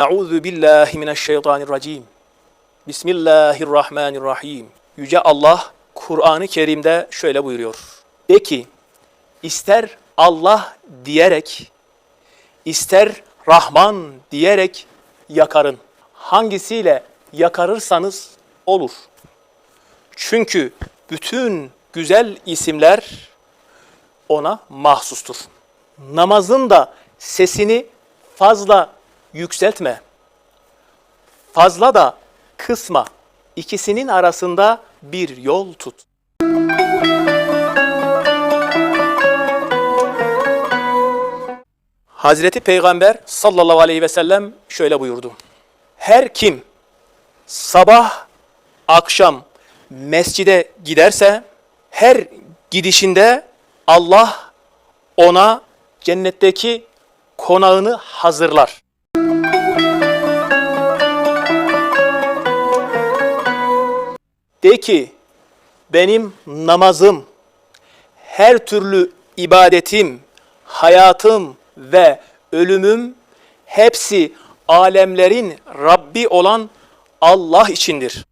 Euzu billahi mineşşeytanirracim. Bismillahirrahmanirrahim. Yüce Allah Kur'an-ı Kerim'de şöyle buyuruyor. De ki, ister Allah diyerek, ister Rahman diyerek yakarın. Hangisiyle yakarırsanız olur. Çünkü bütün güzel isimler ona mahsustur. Namazın da sesini fazla yükseltme. Fazla da kısma. İkisinin arasında bir yol tut. Hazreti Peygamber sallallahu aleyhi ve sellem şöyle buyurdu. Her kim sabah akşam mescide giderse her gidişinde Allah ona cennetteki konağını hazırlar. De ki benim namazım, her türlü ibadetim, hayatım ve ölümüm hepsi alemlerin Rabbi olan Allah içindir.